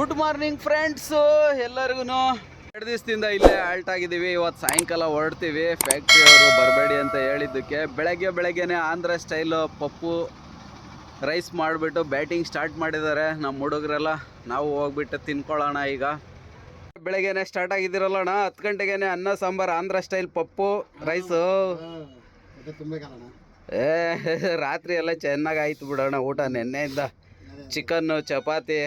Good morning friends ಎಲ್ಲರಿಗೂ ಎರಡು ದಿವಸದಿಂದ ಇಲ್ಲೇ ಆಲ್ಟ್ ಆಗಿದ್ದೀವಿ. ಇವತ್ತು ಸಾಯಂಕಾಲ ಹೊರಡ್ತೀವಿ. ಫ್ಯಾಕ್ಟ್ರಿ ಅವರು ಬರಬೇಡಿ ಅಂತ ಹೇಳಿದ್ದಕ್ಕೆ ಬೆಳಗ್ಗೆ ಬೆಳಗ್ಗೆನೆ ಆಂಧ್ರ ಸ್ಟೈಲು ಪಪ್ಪು ರೈಸ್ ಮಾಡಿಬಿಟ್ಟು ಬ್ಯಾಟಿಂಗ್ ಸ್ಟಾರ್ಟ್ ಮಾಡಿದ್ದಾರೆ. ನಮ್ಮ ಹುಡುಗರೆಲ್ಲ ನಾವು ಹೋಗ್ಬಿಟ್ಟು ತಿನ್ಕೊಳ್ಳೋಣ ಈಗ. ಬೆಳಗ್ಗೆನೆ ಸ್ಟಾರ್ಟ್ ಆಗಿದ್ದೀರಲ್ಲ ಅಣ್ಣ. ಹತ್ತು ಗಂಟೆಗೇನೆ ಅನ್ನ, ಸಾಂಬಾರು ಆಂಧ್ರ ಸ್ಟೈಲ್ ಪಪ್ಪು ರೈಸು ಏ, ರಾತ್ರಿ ಎಲ್ಲ ಚೆನ್ನಾಗಿ ಆಯ್ತು ಬಿಡೋಣ. ಊಟ ನಿನ್ನೆಯಿಂದ. ಚಿಕನ್ನು, ಚಪಾತಿ.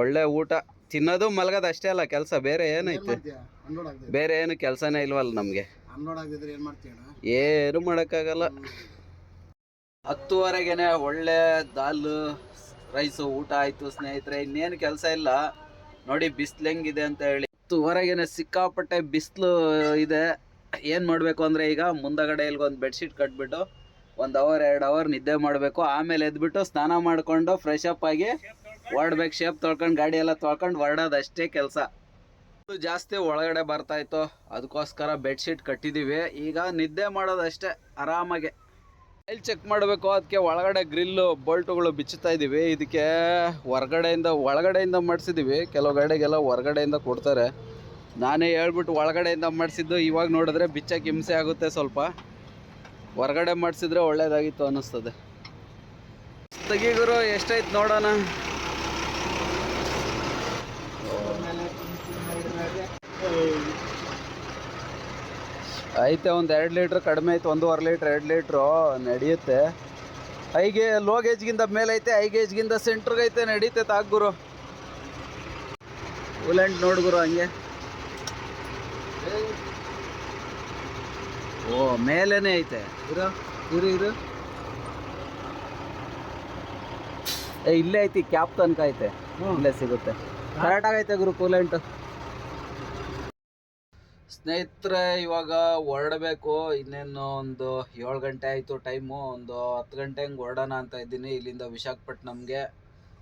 ಒಳ್ಳೆ ಊಟ. ತಿನ್ನೋದು ಮಲಗೋದು ಅಷ್ಟೇ ಅಲ್ಲ ಕೆಲಸ ಬೇರೆ ಏನೈತೆ ಬೇರೆ ಏನು ಕೆಲಸನೇ ಇಲ್ವಲ್ಲ ನಮಗೆ. ಏನು ಮಾಡೋಕ್ಕಾಗಲ್ಲ. ಹತ್ತುವರೆಗೆನೆ ಒಳ್ಳೆ ದಾಲ್ ರೈಸು ಊಟ ಆಯ್ತು ಸ್ನೇಹಿತರೆ ಇನ್ನೇನು ಕೆಲಸ ಇಲ್ಲ. ನೋಡಿ ಬಿಸಿಲು ಹೆಂಗಿದೆ ಅಂತ ಹೇಳಿ. ಹತ್ತುವರೆಗೆನೆ ಸಿಕ್ಕಾಪಟ್ಟೆ ಬಿಸಿಲು ಇದೆ. ಏನು ಮಾಡಬೇಕು ಅಂದರೆ ಈಗ ಮುಂದಗಡೆ ಇಲ್ಗೊಂದು ಬೆಡ್ಶೀಟ್ ಕಟ್ಬಿಟ್ಟು ಒಂದು ಅವರ್ ಎರಡು ಅವರ್ ನಿದ್ದೆ ಮಾಡಬೇಕು. ಆಮೇಲೆ ಎದ್ಬಿಟ್ಟು ಸ್ನಾನ ಮಾಡಿಕೊಂಡು ಫ್ರೆಶ್ ಅಪ್ ಆಗಿ ಹೊರಡ್ಬೇಕು ಶೇಪ್ ತೊಳ್ಕೊಂಡು, ಗಾಡಿ ಎಲ್ಲ ತೊಳ್ಕೊಂಡು ಹೊರಡೋದು ಅಷ್ಟೇ ಕೆಲಸ. ಜಾಸ್ತಿ ಒಳಗಡೆ ಬರ್ತಾ ಇತ್ತು. ಅದಕ್ಕೋಸ್ಕರ ಬೆಡ್ಶೀಟ್ ಕಟ್ಟಿದ್ದೀವಿ ಈಗ ನಿದ್ದೆ ಮಾಡೋದಷ್ಟೇ ಆರಾಮಾಗೆ. ಎಲ್ಲಿ ಚೆಕ್ ಮಾಡಬೇಕು ಅದಕ್ಕೆ ಒಳಗಡೆ ಗ್ರಿಲ್ಲು ಬೋಲ್ಟುಗಳು ಬಿಚ್ಚುತ್ತಾ ಇದ್ದೀವಿ ಇದಕ್ಕೆ ಹೊರಗಡೆಯಿಂದ, ಒಳಗಡೆಯಿಂದ ಮಾಡಿಸಿದ್ದೀವಿ ಕೆಲವು ಗಾಡಿಗೆಲ್ಲ ಹೊರಗಡೆಯಿಂದ ಕೊಡ್ತಾರೆ. ನಾನೇ ಹೇಳ್ಬಿಟ್ಟು ಒಳಗಡೆಯಿಂದ ಮಾಡಿಸಿದ್ದು, ಇವಾಗ ನೋಡಿದ್ರೆ ಬಿಚ್ಚಕ್ಕೆ ಹಿಂಸೆ ಆಗುತ್ತೆ ಸ್ವಲ್ಪ. ಹೊರಗಡೆ ಮಾಡಿಸಿದ್ರೆ ಒಳ್ಳೇದಾಗಿತ್ತು ಅನ್ನಿಸ್ತದೆ. ತೆಗಿಗುರು, ಎಷ್ಟೈತೆ ನೋಡೋಣ? ಐತೆ ಒಂದು ಎರಡು ಲೀಟ್ರ್ ಕಡಿಮೆ ಐತೆ ಒಂದೂವರೆ ಲೀಟ್ರ್ ಎರಡು ಲೀಟ್ರು ನಡೆಯುತ್ತೆ. ಐಗೆ ಲೋ ಗೇಜ್ಗಿಂತ ಮೇಲೆ ಐತೆ ಐ ಗೇಜ್ಗಿಂತ ಸೆಂಟ್ರಿಗೆ ಐತೆ ನಡೀತೈತೆ ಗುರು. ಉಲೆಂಟ್ ನೋಡ್ಗುರು ಹಂಗೆ. ಓ ಮೇಲೇನೆ ಐತೆ. ಇರು ಇರು ಇರು. ಏ ಇಲ್ಲೇ ಐತಿ ಕ್ಯಾಪ್ ತನಕ ಐತೆ. ಇಲ್ಲೇ ಸಿಗುತ್ತೆ. ಕರೆಕ್ಟ್ ಆಗೈತೆ ಗುರು ಕೂಲೆಂಟ್ ಸ್ನೇಹಿತರೆ, ಇವಾಗ ಹೊರಡಬೇಕು. ಇನ್ನೇನು ಒಂದು ಏಳು ಗಂಟೆ ಆಯಿತು ಟೈಮು. ಒಂದು ಹತ್ತು ಗಂಟೆ ಹಂಗೆ ಹೊರಡೋಣ ಅಂತ ಇದ್ದೀನಿ ಇಲ್ಲಿಂದ ವಿಶಾಖಪಟ್ಟಣಂಗೆ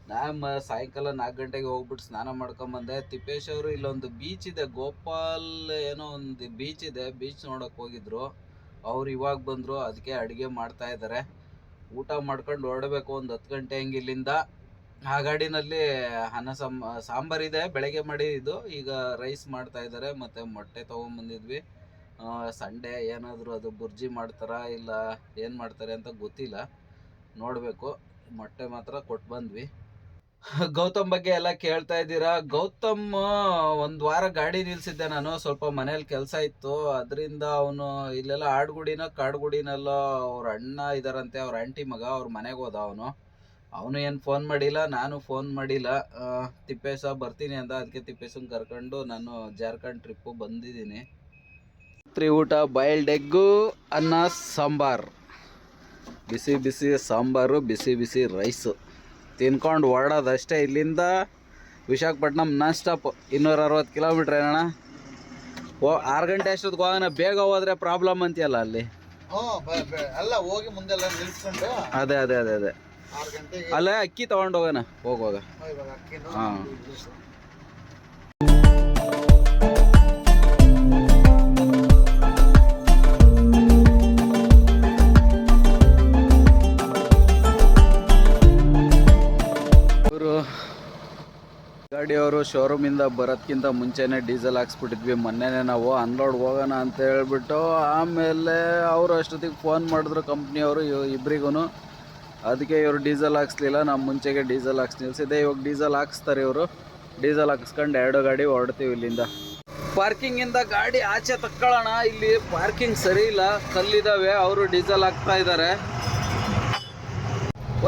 ನಾನು ಸಾಯಂಕಾಲ ನಾಲ್ಕು ಗಂಟೆಗೆ ಹೋಗ್ಬಿಟ್ಟು ಸ್ನಾನ ಮಾಡ್ಕೊಂಬಂದೆ ತಿಪ್ಪೇಶ್ ಅವರು ಇಲ್ಲೊಂದು ಬೀಚ್ ಇದೆ. ಗೋಪಾಲ್ ಏನೋ ಒಂದು ಬೀಚ್ ಇದೆ. ಬೀಚ್ ನೋಡೋಕೆ ಹೋಗಿದ್ರು. ಅವ್ರು ಇವಾಗ ಬಂದರು. ಅದಕ್ಕೆ ಅಡುಗೆ ಮಾಡ್ತಾ ಇದ್ದಾರೆ ಊಟ ಮಾಡ್ಕೊಂಡು ಹೊರಡಬೇಕು. ಒಂದು ಹತ್ತು ಗಂಟೆ ಹಂಗೆ ಇಲ್ಲಿಂದ. ಆ ಗಾಡಿನಲ್ಲಿ ಅನ್ನ ಸಾಂಬ ಸಾಂಬಾರಿದೆ ಬೆಳಗ್ಗೆ ಇದು, ಈಗ ರೈಸ್ ಮಾಡ್ತಾ ಇದ್ದಾರೆ, ಮತ್ತು ಮೊಟ್ಟೆ ತೊಗೊಂಬಂದಿದ್ವಿ. ಸಂಡೇ ಏನಾದರೂ ಅದು ಬುರ್ಜಿ ಮಾಡ್ತಾರಾ ಇಲ್ಲ ಏನು ಮಾಡ್ತಾರೆ ಅಂತ ಗೊತ್ತಿಲ್ಲ. ನೋಡಬೇಕು, ಮೊಟ್ಟೆ ಮಾತ್ರ ಕೊಟ್ಟು ಬಂದ್ವಿ. ಗೌತಮ್ ಬಗ್ಗೆ ಎಲ್ಲ ಕೇಳ್ತಾ ಇದ್ದೀರಾ? ಗೌತಮ್, ಒಂದು ವಾರ ಗಾಡಿ ನಿಲ್ಸಿದ್ದೆ ನಾನು, ಸ್ವಲ್ಪ ಮನೇಲಿ ಕೆಲಸ ಇತ್ತು. ಅದರಿಂದ ಅವನು ಇಲ್ಲೆಲ್ಲ ಆಡ್ಗುಡಿನ ಕಾಡ್ಗುಡಿನಲ್ಲೋ ಅವ್ರ ಅಣ್ಣ ಇದಾರಂತೆ, ಅವ್ರ ಆಂಟಿ ಮಗ, ಅವ್ರ ಮನೆಗೆ ಹೋದ ಅವನು. ಅವನು ಏನು ಫೋನ್ ಮಾಡಿಲ್ಲ ನಾನು ಫೋನ್ ಮಾಡಿಲ್ಲ. ತಿಪ್ಪೇಸ ತಿಪ್ಪೇಶ ಬರ್ತೀನಿ ಅಂತ ಅದಕ್ಕೆ ತಿಪ್ಪೇಶನ್ ಕರ್ಕೊಂಡು ನಾನು ಜಾರ್ಖಂಡ್ ಟ್ರಿಪ್ಪು ಬಂದಿದ್ದೀನಿ. ರಾತ್ರಿ ಊಟ ಬಯಲ್ಡೆಗ್ಗು ಎಗ್ಗು ಅನ್ನ ಸಾಂಬಾರ್. ಬಿಸಿ ಬಿಸಿ ಸಾಂಬಾರು ಬಿಸಿ ಬಿಸಿ ರೈಸು ತಿನ್ಕೊಂಡು ಹೊರಡೋದಷ್ಟೇ ಇಲ್ಲಿಂದ ವಿಶಾಖಪಟ್ಟಣಂ ನಾನ್ ಸ್ಟಾಪ್ ಇನ್ನೂರ ಅರವತ್ತು ಕಿಲೋಮೀಟ್ರ್ ಏನಣ್ಣ? ಓ ಆರು ಗಂಟೆ ಅಷ್ಟೊತ್ತಿಗೆ ಹೋಗೋಣ ಬೇಗ ಹೋದ್ರೆ ಪ್ರಾಬ್ಲಮ್ ಅಂತೀಯಲ್ಲ ಅಲ್ಲಿ? ಅಲ್ಲ ಹೋಗಿ ಮುಂದೆಲ್ಲ ನಿಲ್ಸ್ಕೊಂಡು ಅದೇ ಅದೇ ಅದೇ ಅದೇ. ಅಲ್ಲೇ ಅಕ್ಕಿ ತಗೊಂಡು ಹೋಗೋಣ ಹೋಗುವಾಗ. ಹಾಂ. ಗಾಡಿಯವರು ಶೋರೂಮಿಂದ ಬರೋದ್ಕಿಂತ ಮುಂಚೆನೆ ಡೀಸೆಲ್ ಹಾಕ್ಸ್ಬಿಟ್ಟಿದ್ವಿ. ಮೊನ್ನೆನೇ ನಾವು ಅನ್ಲೋಡ್ ಹೋಗೋಣ ಅಂತ ಹೇಳ್ಬಿಟ್ಟು ಆಮೇಲೆ ಅವರು ಅಷ್ಟೊತ್ತಿಗೆ ಫೋನ್ ಮಾಡಿದ್ರು ಕಂಪ್ನಿಯವರು ಇಬ್ಬರಿಗೂ ಅದಕ್ಕೆ ಇವರು ಡೀಸೆಲ್ ಹಾಕ್ಸ್ಲಿಲ್ಲ, ನಾವು ಮುಂಚೆಗೆ ಡೀಸೆಲ್ ಹಾಕ್ಸ್ ನಿಲ್ಸಿದೆ ಇವಾಗ ಡೀಸೆಲ್ ಹಾಕ್ಸ್ತಾರೆ ಇವರು. ಡೀಸೆಲ್ ಹಾಕ್ಸ್ಕೊಂಡು ಎರಡು ಗಾಡಿ ಹೊರಡ್ತೀವಿ ಇಲ್ಲಿಂದ. ಪಾರ್ಕಿಂಗಿಂದ ಗಾಡಿ ಆಚೆ ತಕ್ಕೊಳ್ಳೋಣ. ಇಲ್ಲಿ ಪಾರ್ಕಿಂಗ್ ಸರಿ ಇಲ್ಲ, ಕಲ್ಲಿದಾವೆ, ಅವರು ಡೀಸೆಲ್ ಹಾಕ್ತಾ ಇದ್ದಾರೆ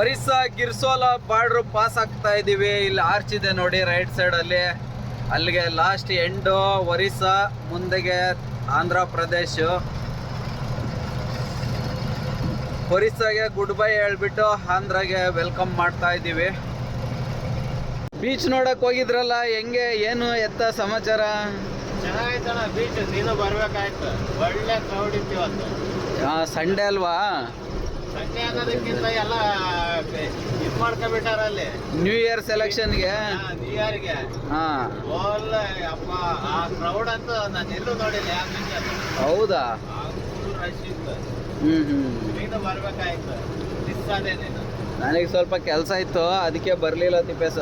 ಒರಿಸ್ಸಾ, ಗಿರ್ಸೋಲ ಬಾರ್ಡ್ರ್ ಪಾಸ್ ಆಗ್ತಾ ಇದ್ದೀವಿ ಇಲ್ಲಿ ಆರ್ಚ್ ಇದೆ ನೋಡಿ, ರೈಟ್ ಸೈಡ್ ಅಲ್ಲಿ. ಅಲ್ಲಿಗೆ ಲಾಸ್ಟ್ ಎಂಡು ಒರಿಸ್ಸಾ, ಮುಂದೆಗೆ ಆಂಧ್ರ ಪ್ರದೇಶ್. ಒರಿಸ್ಸಾಗೆ ಗುಡ್ ಬೈ ಹೇಳ್ಬಿಟ್ಟು ಆಂಧ್ರಾಗೆ ವೆಲ್ಕಮ್ ಮಾಡ್ತಾ ಇದ್ದೀವಿ. ಬೀಚ್ ನೋಡಕ್ ಹೋಗಿದ್ರಲ್ಲ ಹೆಂಗೆ ಏನು ಎತ್ತ ಸಮಾಚಾರ? ಚೆನ್ನಾಗೈತಣ್ಣ ಬೀಚ್ ನೀನು ಬರ್ಬೇಕಾಯ್ತು. ಒಳ್ಳೆ ಕ್ರೌಡ್ ಇತ್ತು ಇವತ್ತು. ಸಂಡೇ ಅಲ್ವಾ? ಸಂಡೆ ಆಗೋದಕ್ಕಿಂತ ಎಲ್ಲ ಇದು ಮಾಡ್ಕೊಬಿಟ್ಟಾರ ಅಲ್ಲಿ. ನ್ಯೂ ಇಯರ್ ಸೆಲೆಕ್ಷನ್ಗೆ ನ್ಯೂ ಇಯರ್ಗೆ ಹಾಂ. ಒಳ್ಳೆ ಅಪ್ಪ ಆ ಕ್ರೌಡ್ ಅಂತೂ ನಾನು ಎಲ್ಲೂ ನೋಡಿಲ್ಲ ಹೌದಾ? ನನಗೆ ಸ್ವಲ್ಪ ಕೆಲಸ ಇತ್ತು ಅದಕ್ಕೆ ಬರಲಿಲ್ಲ ತಿಪ್ಪೇಸ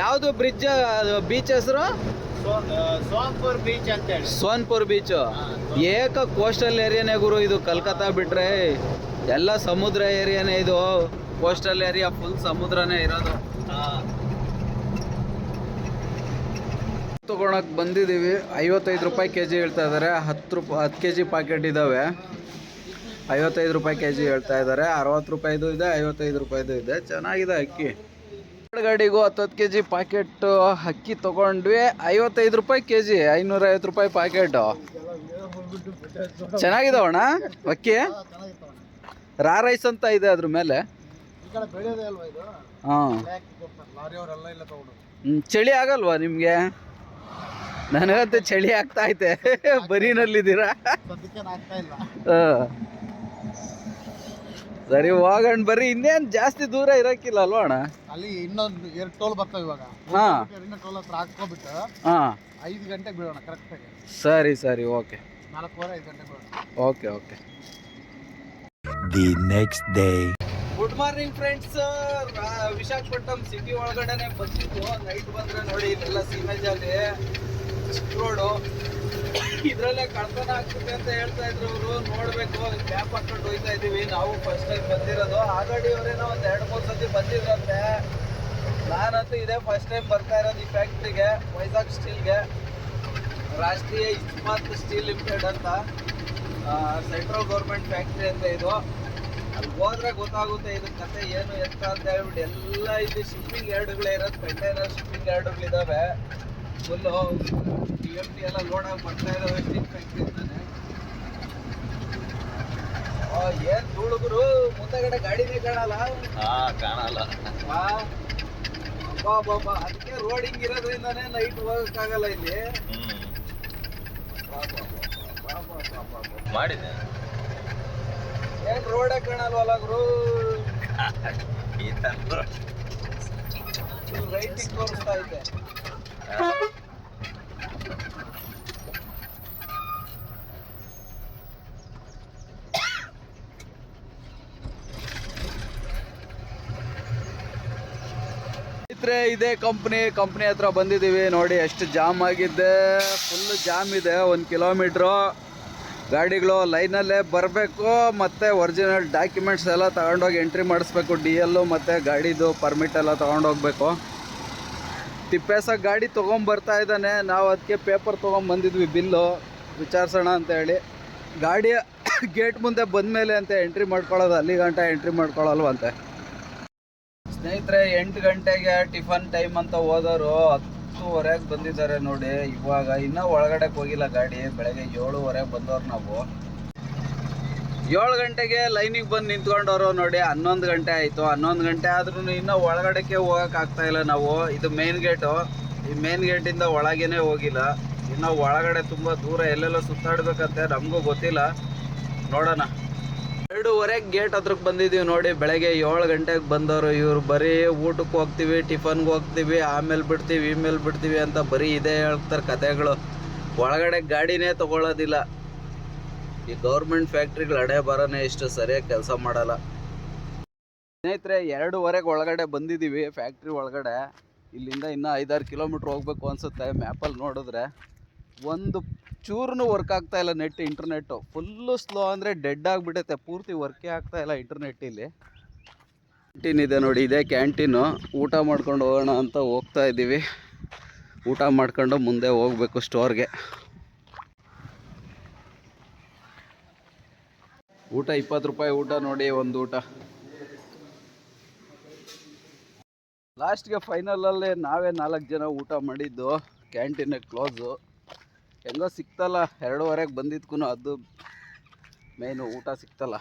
ಯಾವುದು ಬ್ರಿಡ್ಜ್ ಬೀಚ್ ಹೆಸರು? ಸೋನ್ಪುರ್ ಬೀಚ್ ಅಂತ ಹೇಳಿ ಸೋನ್ಪುರ್. ಬೀಚ್ ಏಕ ಕೋಸ್ಟಲ್ ಏರಿಯಾನೇ ಗುರು ಇದು ಕಲ್ಕತ್ತಾ ಬಿಟ್ರೆ. ಎಲ್ಲ ಸಮುದ್ರ ಏರಿಯಾನೇ ಇದು. ಕೋಸ್ಟಲ್ ಏರಿಯಾ ಫುಲ್ ಸಮುದ್ರನೇ ಇರೋದು. ಹಾ. ತಗೊಳಕ್ ಬಂದಿದ್ದೀವಿ. ಐವತ್ತೈದು ರೂಪಾಯಿ ಕೆ ಜಿ ಹೇಳ್ತಾ ಇದ್ದಾರೆ. ಹತ್ತು ರೂಪಾಯಿ ಹತ್ತು ಕೆ ಜಿ ಪ್ಯಾಕೆಟ್ ಇದ್ದಾವೆ ಐವತ್ತೈದು ರೂಪಾಯಿ ಕೆ ಜಿ ಹೇಳ್ತಾ ಇದ್ದಾರೆ. ಅರವತ್ತು ರೂಪಾಯಿದು ಇದೆ ಐವತ್ತೈದು ರೂಪಾಯಿದು ಇದೆ. ಚೆನ್ನಾಗಿದೆ ಅಕ್ಕಿ. ಎರಡು ಗಾಡಿಗೂ ಹತ್ತತ್ತು ಕೆ ಜಿ ಪ್ಯಾಕೆಟ್ ಅಕ್ಕಿ ತೊಗೊಂಡ್ವಿ. ಐವತ್ತೈದು ರೂಪಾಯಿ ಕೆ ಜಿ ಐನೂರೈವತ್ತು ರೂಪಾಯಿ ಪ್ಯಾಕೆಟು ಚೆನ್ನಾಗಿದಾವಣ್ಣ ಅಕ್ಕಿ? ರಾ ರೈಸ್ ಅಂತ ಇದೆ ಅದ್ರ ಮೇಲೆ. ಹಾಂ. ಚಳಿ ಆಗಲ್ವಾ ನಿಮಗೆ? ನನಗಂತೂ ಚಳಿ ಆಗ್ತಾ ಐತೆ. ಬರೀನಲ್ಲಿದ್ದೀರಾ ಹಾ. ಸರಿ ಹೋಗಣ್ ಬರ್ರಿ ಇನ್ನೇನು ಜಾಸ್ತಿ ದೂರ ಇರಕ್ಕಿಲ್ಲ ಅಲ್ವಾ ಅಣ್ಣ? ಅಲ್ಲಿ ಇನ್ನೊಂದು ಎರಡು ಟೋಲ್ ಬರ್ತಾವ ಇವಾಗ. ಹಾಂ. ಟೋಲ್ ಹತ್ರ ಹಾಕ್ಕೊಬಿಟ್ಟು ಹಾಂ. ಐದು ಗಂಟೆಗೆ ಬಿಡೋಣ ಕರೆಕ್ಟಾಗಿ ಸರಿ ಸರಿ ಓಕೆ. ನಾಲ್ಕೂವರೆ ಐದು ಗಂಟೆಗೆ ಬಿಡೋಣ. Okay okay. The next day. Good morning friends Visakhapatnam city ಒಳಗಡೆನೆ ಬಂದಿದ್ದು. ನೈಟ್ ಬಂದ್ರೆ ನೋಡಿ ಇಲ್ಲೆಲ್ಲ ಸೀಮೆಜಾಲಿ ರೋಡು ಇದ್ರಲ್ಲೇ ಕಳ್ತನ ಆಗ್ತದೆ ಅಂತ ಹೇಳ್ತಾ ಇದ್ರು ಅವರು. ನೋಡ್ಬೇಕು ಕ್ಯಾಪ್ ಹಾಕೊಂಡು ಹೋಯ್ತಾ ಇದೀವಿ. ನಾವು ಫಸ್ಟ್ ಟೈಮ್ ಬಂದಿರೋದು. ಆಲ್ರೆಡಿ ಅವರೇನೋ ಒಂದ್ ಎರಡು, ಮೂರು ಸತಿ ಬಂದಿದ್ರಂತೆ. ನಾನಂತೂ ಇದೇ ಫಸ್ಟ್ ಟೈಮ್ ಬರ್ತಾ ಇರೋದು ಈ ಫ್ಯಾಕ್ಟ್ರಿಗೆ ವೈಜಾಗ್ ಸ್ಟೀಲ್ಗೆ ರಾಷ್ಟ್ರೀಯ ಇಸ್ಮಾತ್ ಸ್ಟೀಲ್ ಲಿಮಿಟೆಡ್ ಅಂತ ಸೆಂಟ್ರಲ್ ಗೌರ್ಮೆಂಟ್ ಫ್ಯಾಕ್ಟ್ರಿ ಅಂತ ಇದು. ಅಲ್ಲಿ ಹೋದ್ರೆ ಗೊತ್ತಾಗುತ್ತೆ ಇದು ಕತೆ ಏನು ಎತ್ತ ಅಂತ ಹೇಳ್ಬಿಟ್ಟು. ಎಲ್ಲ ಇದು ಶಿಪ್ಪಿಂಗ್ ಯಾರ್ಡ್ಗಳೇ ಇರೋದು. ಕಂಟೈನರ್ ಶಿಪ್ಪಿಂಗ್ ಯಾರ್ಡ್ಗಳಿದಾವೆ ಫುಲ್ಲು ಟಿ ಎಂ ಟಿ ಎಲ್ಲ ಲೋಡ್ ಆಗಿ ಬರ್ತಾ ಇದ್ದಾವೆ ಸ್ಟೀಲ್ ಫ್ಯಾಕ್ಟ್ರಿ ಅಂತಾನೆ ಆ, ಏನ್ ಧೂಳುಗುರು ಮುಂದಗಡೆ ಗಾಡಿನೇ ಕಾಣಲ್ಲ ಹಾ ಕಾಣಲ್ಲ. ಬಾ ಅಬ್ಬಾ ಬಾಬಾ ಅದಕ್ಕೆ ರೋಡ್ ಹಿಂಗ್ ಇರೋದ್ರಿಂದಾನೆ ನೈಟ್ ಹೋಗಕ್ಕಾಗಲ್ಲ ಇಲ್ಲಿ. ಬಾ, ಬಾ, ಬಾ, ಬಾ, ಬಾ, ಬಾ, ಬಾ. ಮಾಡಿದೆ. ಏನ್ ರೋಡೇ ಕಾಣಲ್ವಲ್ಲ ಗುರು? ಈ ತರ ರೈಟಿಂಗ್ ತೋರಿಸ್ತಾ ಇದ್ದೆ ಇದೇ ಕಂಪ್ನಿ ಕಂಪ್ನಿ ಹತ್ರ ಬಂದಿದ್ದೀವಿ. ನೋಡಿ, ಎಷ್ಟು ಜಾಮ್ ಆಗಿದೆ. ಫುಲ್ ಜಾಮ್ ಇದೆ, ಒಂದು ಕಿಲೋಮೀಟ್ರು ಗಾಡಿಗಳು ಲೈನಲ್ಲೇ ಬರಬೇಕು, ಮತ್ತು ಒರಿಜಿನಲ್ ಡಾಕ್ಯುಮೆಂಟ್ಸ್ ಎಲ್ಲ ತಗೊಂಡೋಗಿ ಎಂಟ್ರಿ ಮಾಡಿಸ್ಬೇಕು ಡಿ ಎಲ್ಲು ಮತ್ತು ಗಾಡಿದು ಪರ್ಮಿಟ್ ಎಲ್ಲ ತೊಗೊಂಡೋಗ್ಬೇಕು. ತಿಪ್ಪೇಸ ಗಾಡಿ ತೊಗೊಂಬರ್ತಾ ಇದ್ದಾನೆ. ನಾವು ಅದಕ್ಕೆ ಪೇಪರ್ ತೊಗೊಂಬಂದಿದ್ವಿ ಬಿಲ್ಲು. ವಿಚಾರಿಸೋಣ ಅಂತ ಹೇಳಿ. ಗಾಡಿ ಗೇಟ್ ಮುಂದೆ ಬಂದ ಮೇಲೆ ಅಂತ ಎಂಟ್ರಿ ಮಾಡ್ಕೊಳ್ಳೋದು, ಅಲ್ಲಿ ಗಂಟ ಎಂಟ್ರಿ ಮಾಡ್ಕೊಳ್ಳಲ್ವಂತೆ. ಸ್ನೇಹಿತರೆ, ಎಂಟು ಗಂಟೆಗೆ ಟಿಫನ್ ಟೈಮ್ ಅಂತ ಹೋದವರು ಹತ್ತುವರೆಗೆ ಬಂದಿದ್ದಾರೆ ನೋಡಿ. ಇವಾಗ ಇನ್ನೂ ಒಳಗಡೆ ಹೋಗಿಲ್ಲ ಗಾಡಿ. ಬೆಳಗ್ಗೆ ಏಳುವರೆಗೆ ಬಂದವ್ರು ನಾವು. ಏಳು ಗಂಟೆಗೆ ಲೈನಿಗೆ ಬಂದು ನಿಂತ್ಕೊಂಡವರು ನೋಡಿ, ಹನ್ನೊಂದು ಗಂಟೆ ಆಯಿತು. ಹನ್ನೊಂದು ಗಂಟೆ ಆದ್ರೂ ಇನ್ನೂ ಒಳಗಡೆಗೆ ಹೋಗೋಕ್ಕಾಗ್ತಾ ಇಲ್ಲ ನಾವು. ಇದು ಮೇನ್ ಗೇಟು ಈ ಮೇನ್ ಗೇಟಿಂದ ಒಳಗೇನೆ ಹೋಗಿಲ್ಲ. ಇನ್ನು ಒಳಗಡೆ ತುಂಬ ದೂರ ಎಲ್ಲೆಲ್ಲ ಸುತ್ತಾಡ್ಬೇಕಂತೆ, ನಮಗೂ ಗೊತ್ತಿಲ್ಲ. ನೋಡೋಣ. ಎರಡೂವರೆ ಗೇಟ್ ಹತ್ರಕ್ಕೆ ಬಂದಿದ್ದೀವಿ ನೋಡಿ. ಬೆಳಗ್ಗೆ ಏಳು ಗಂಟೆಗೆ ಬಂದವರು ಇವರು. ಬರೀ ಊಟಕ್ಕೆ ಹೋಗ್ತೀವಿ, ಟಿಫನ್ಗೆ ಹೋಗ್ತೀವಿ, ಆಮೇಲೆ ಬಿಡ್ತೀವಿ, ಇಮೇಲೆ ಬಿಡ್ತೀವಿ ಅಂತ ಬರೀ ಇದೇ ಹೇಳ್ತಾರೆ ಕತೆಗಳು. ಒಳಗಡೆ ಗಾಡಿನೇ ತಗೊಳ್ಳೋದಿಲ್ಲ ಈ ಗೌರ್ಮೆಂಟ್ ಫ್ಯಾಕ್ಟ್ರಿಗಳು ಹಣೆ ಬರೋನೇ ಇಷ್ಟು ಸರಿಯಾಗಿ ಕೆಲಸ ಮಾಡಲ್ಲ. ಸ್ನೇಹಿತರೆ, ಎರಡೂವರೆಗೆ ಒಳಗಡೆ ಬಂದಿದ್ದೀವಿ ಫ್ಯಾಕ್ಟ್ರಿ ಒಳಗಡೆ. ಇಲ್ಲಿಂದ ಇನ್ನೂ ಐದಾರು ಕಿಲೋಮೀಟ್ರ್ ಹೋಗ್ಬೇಕು ಅನಿಸುತ್ತೆ ಮ್ಯಾಪಲ್ಲಿ ನೋಡಿದ್ರೆ. ಒಂದು ಚೂರು ವರ್ಕ್ ಆಗ್ತಾ ಇಲ್ಲ ನೆಟ್ ಇಂಟರ್ನೆಟ್ಟು ಫುಲ್ಲು ಸ್ಲೋ ಅಂದರೆ ಡೆಡ್ ಆಗಿಬಿಡುತ್ತೆ ಪೂರ್ತಿ ವರ್ಕೇ ಆಗ್ತಾ ಇಲ್ಲ ಇಂಟರ್ನೆಟ್ ಇಲ್ಲಿ. ಕ್ಯಾಂಟೀನ್ ಇದೆ ನೋಡಿ, ಇದೇ ಕ್ಯಾಂಟೀನು ಊಟ ಮಾಡ್ಕೊಂಡು ಹೋಗೋಣ ಅಂತ ಹೋಗ್ತಾ ಇದ್ದೀವಿ. ಊಟ ಮಾಡ್ಕೊಂಡು ಮುಂದೆ ಹೋಗ್ಬೇಕು ಸ್ಟೋರ್ಗೆ ಊಟ, ಇಪ್ಪತ್ತು ರೂಪಾಯಿ ಊಟ ನೋಡಿ, ಒಂದು ಊಟ. ಲಾಸ್ಟ್ಗೆ ಫೈನಲಲ್ಲಿ ನಾವೇ ನಾಲ್ಕು ಜನ ಊಟ ಮಾಡಿದ್ದು ಕ್ಯಾಂಟೀನ್ ಕ್ಲೋಸು ಹೆಂಗೋ ಸಿಕ್ತಲ್ಲ, ಎರಡೂವರೆಗೆ ಬಂದಿದ್ಕೂ ಅದು ಮೇನು ಊಟ ಸಿಕ್ತಲ್ಲ.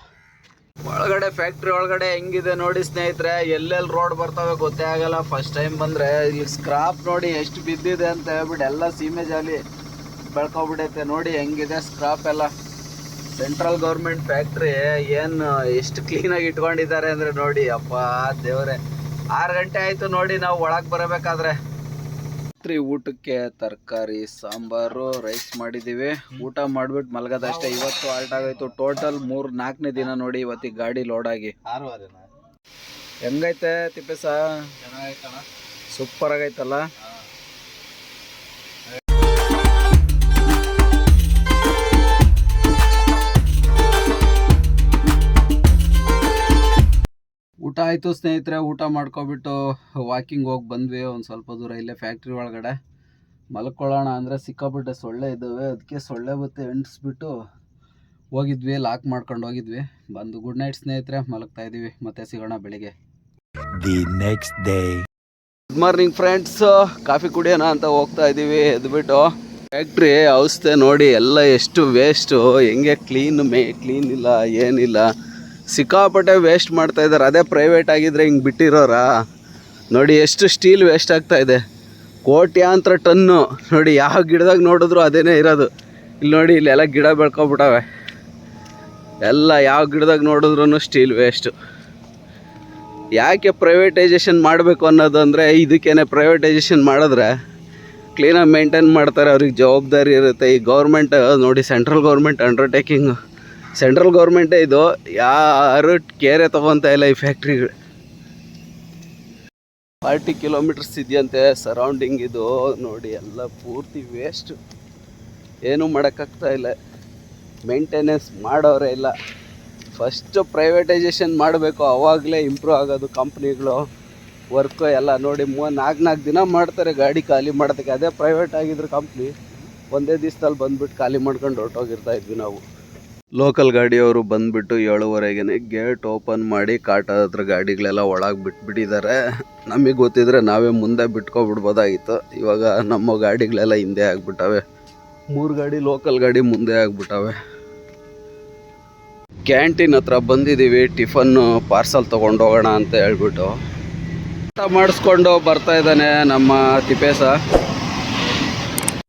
ಒಳಗಡೆ ಫ್ಯಾಕ್ಟ್ರಿ ಒಳಗಡೆ ಹೆಂಗಿದೆ ನೋಡಿ ಸ್ನೇಹಿತರೆ, ಎಲ್ಲೆಲ್ಲಿ ರೋಡ್ ಬರ್ತವೆ ಗೊತ್ತೇ ಆಗಲ್ಲ. ಫಸ್ಟ್ ಟೈಮ್ ಬಂದರೆ ಇಲ್ಲಿ ಸ್ಕ್ರಾಪ್ ನೋಡಿ ಎಷ್ಟು ಬಿದ್ದಿದೆ ಅಂತ ಹೇಳ್ಬಿಟ್ಟು ಎಲ್ಲ ಸೀಮೆ ಜಾಲಿ ಬೆಳ್ಕೊಬಿಡೈತೆ ನೋಡಿ ಹೆಂಗಿದೆ ಸ್ಕ್ರಾಪ್ ಎಲ್ಲ. ಸೆಂಟ್ರಲ್ ಗೌರ್ಮೆಂಟ್ ಫ್ಯಾಕ್ಟ್ರಿ ಏನು ಎಷ್ಟು ಕ್ಲೀನಾಗಿ ಇಟ್ಕೊಂಡಿದ್ದಾರೆ ಅಂದರೆ ನೋಡಿ ಅಪ್ಪ ದೇವರೇ. ಆರು ಗಂಟೆ ಆಯಿತು ನೋಡಿ ನಾವು ಒಳಗೆ ಬರಬೇಕಾದ್ರೆ. ರಾತ್ರಿ ಊಟಕ್ಕೆ ತರಕಾರಿ ಸಾಂಬಾರು ರೈಸ್ ಮಾಡಿದ್ದೀವಿ ಊಟ ಮಾಡ್ಬಿಟ್ಟು ಮಲಗೋದಷ್ಟೇ ಇವತ್ತು ಆಲ್ಟ್ ಆಗೋಯ್ತು. ಟೋಟಲ್ ಮೂರು ನಾಲ್ಕನೇ ದಿನ ನೋಡಿ ಇವತ್ತಿಗೆ ಗಾಡಿ ಲೋಡ್ ಆಗಿ. ಆರೂವರೆನಾ ಹೆಂಗೈತೆ ತಿಪ್ಪೇಸ? ಸೂಪರ್ ಆಗೈತಲ್ಲ? ಆಯಿತು ಸ್ನೇಹಿತರೆ ಊಟ ಮಾಡ್ಕೊಬಿಟ್ಟು ವಾಕಿಂಗ್ ಹೋಗಿ ಬಂದ್ವಿ. ಒಂದು ಸ್ವಲ್ಪ ದೂರ ಇಲ್ಲೇ ಫ್ಯಾಕ್ಟ್ರಿ ಒಳಗಡೆ. ಮಲ್ಕೊಳ್ಳೋಣ ಅಂದರೆ ಸಿಕ್ಕಾಬಿಟ್ಟೆ ಸೊಳ್ಳೆ ಇದ್ದಾವೆ. ಅದಕ್ಕೆ ಸೊಳ್ಳೆ ಬತ್ತಿ ಎಂಟಿಸ್ಬಿಟ್ಟು ಹೋಗಿದ್ವಿ ಲಾಕ್ ಮಾಡ್ಕೊಂಡು ಹೋಗಿದ್ವಿ. ಬಂದು ಗುಡ್ ನೈಟ್ ಸ್ನೇಹಿತರೆ ಮಲಗ್ತಾ ಇದ್ದೀವಿ ಮತ್ತೆ ಸಿಗೋಣ ಬೆಳಿಗ್ಗೆ. The next day good morning friends coffee ಕುಡಿಯೋಣ ಅಂತ ಹೋಗ್ತಾ ಇದ್ದೀವಿ ಎದ್ಬಿಟ್ಟು ಫ್ಯಾಕ್ಟ್ರಿ ಔಷಧಿ ನೋಡಿ ಎಲ್ಲ ಎಷ್ಟು ವೇಸ್ಟು ಹೆಂಗೆ ಕ್ಲೀನ್ ಮೇ ಕ್ಲೀನ್ ಇಲ್ಲ ಏನಿಲ್ಲ. ಸಿಕ್ಕಾಪಟ್ಟೆ ವೇಸ್ಟ್ ಮಾಡ್ತಾ ಇದ್ದಾರೆ. ಅದೇ ಪ್ರೈವೇಟ್ ಆಗಿದ್ರೆ ಹಿಂಗೆ ಬಿಟ್ಟಿರೋರಾ? ನೋಡಿ ಎಷ್ಟು ಸ್ಟೀಲ್ ವೇಸ್ಟ್ ಆಗ್ತಾ ಇದೆ. ಕೋಟ್ಯಾಂತರ ಟನ್ನು. ನೋಡಿ ಯಾವ ಗಿಡದಾಗ ನೋಡಿದ್ರು ಅದೇನೇ ಇರೋದು. ಇಲ್ಲಿ ನೋಡಿ, ಇಲ್ಲೆಲ್ಲ ಗಿಡ ಬೆಳ್ಕೊಬಿಟ್ಟವೆ. ಎಲ್ಲ ಯಾವ ಗಿಡದಾಗ ನೋಡಿದ್ರು ಸ್ಟೀಲ್ ವೇಸ್ಟು ಯಾಕೆ ಪ್ರೈವೇಟೈಸೇಷನ್ ಮಾಡಬೇಕು ಅನ್ನೋದು ಅಂದರೆ, ಇದಕ್ಕೇನೆ ಪ್ರೈವೇಟೈಸೇಷನ್ ಮಾಡಿದ್ರೆ ಕ್ಲೀನಾಗಿ ಮೇಂಟೈನ್ ಮಾಡ್ತಾರೆ. ಅವ್ರಿಗೆ ಜವಾಬ್ದಾರಿ ಇರುತ್ತೆ. ಈ ಗೌರ್ಮೆಂಟ್ ನೋಡಿ ಸೆಂಟ್ರಲ್ ಗೌರ್ಮೆಂಟ್ ಅಂಡರ್ಟೇಕಿಂಗ್ ಸೆಂಟ್ರಲ್ ಗೌರ್ಮೆಂಟೇ ಇದು. ಯಾರು ಕೇರೆ ತೊಗೊತಾ ಇಲ್ಲ ಈ ಫ್ಯಾಕ್ಟ್ರಿಗಳು. ಫಾರ್ಟಿ ಕಿಲೋಮೀಟರ್ಸ್ ಇದೆಯಂತೆ ಸರೌಂಡಿಂಗ್ ಇದು. ನೋಡಿ ಎಲ್ಲ ಪೂರ್ತಿ ವೇಸ್ಟ್ ಏನೂ ಮಾಡೋಕ್ಕಾಗ್ತಾ ಇಲ್ಲ. ಮೇಂಟೆನೆನ್ಸ್ ಮಾಡೋರೇ ಇಲ್ಲ. ಫಸ್ಟು ಪ್ರೈವೇಟೈಸೇಷನ್ ಮಾಡಬೇಕು. ಅವಾಗಲೇ ಇಂಪ್ರೂವ್ ಆಗೋದು ಕಂಪ್ನಿಗಳು ವರ್ಕು ಎಲ್ಲ ನೋಡಿ ಮೂವ ನಾಲ್ಕು ನಾಲ್ಕು ದಿನ ಮಾಡ್ತಾರೆ ಗಾಡಿ ಖಾಲಿ ಮಾಡೋದಕ್ಕೆ. ಅದೇ ಪ್ರೈವೇಟ್ ಆಗಿದ್ರು ಕಂಪ್ನಿ ಒಂದೇ ದಿವ್ಸದಲ್ಲಿ ಬಂದ್ಬಿಟ್ಟು ಖಾಲಿ ಮಾಡ್ಕೊಂಡು ಹೊರಟೋಗಿರ್ತಾ ಇದ್ವಿ ನಾವು. ಲೋಕಲ್ ಗಾಡಿಯವರು ಬಂದ್ಬಿಟ್ಟು ಏಳುವರೆಗೆ ಗೇಟ್ ಓಪನ್ ಮಾಡಿ ಕಾಟ ಹತ್ರ ಗಾಡಿಗಳೆಲ್ಲ ಒಳಗೆ ಬಿಟ್ಬಿಟ್ಟಿದ್ದಾರೆ ನಮಗೆ ಗೊತ್ತಿದ್ರೆ ನಾವೇ ಮುಂದೆ ಬಿಟ್ಕೊಬಿಡ್ಬೋದಾಗಿತ್ತು. ಇವಾಗ ನಮ್ಮ ಗಾಡಿಗಳೆಲ್ಲ ಹಿಂದೆ ಆಗ್ಬಿಟ್ಟವೆ. ಮೂರು ಗಾಡಿ ಲೋಕಲ್ ಗಾಡಿ ಮುಂದೆ ಆಗ್ಬಿಟ್ಟವೆ. ಕ್ಯಾಂಟೀನ್ ಹತ್ರ ಬಂದಿದ್ದೀವಿ ಟಿಫನ್ನು ಪಾರ್ಸಲ್ ತೊಗೊಂಡು ಹೋಗೋಣ ಅಂತ ಹೇಳ್ಬಿಟ್ಟು. ಊಟ ಮಾಡಿಸ್ಕೊಂಡು ಬರ್ತಾ ಇದ್ದಾನೆ ನಮ್ಮ ತಿಪೇಸ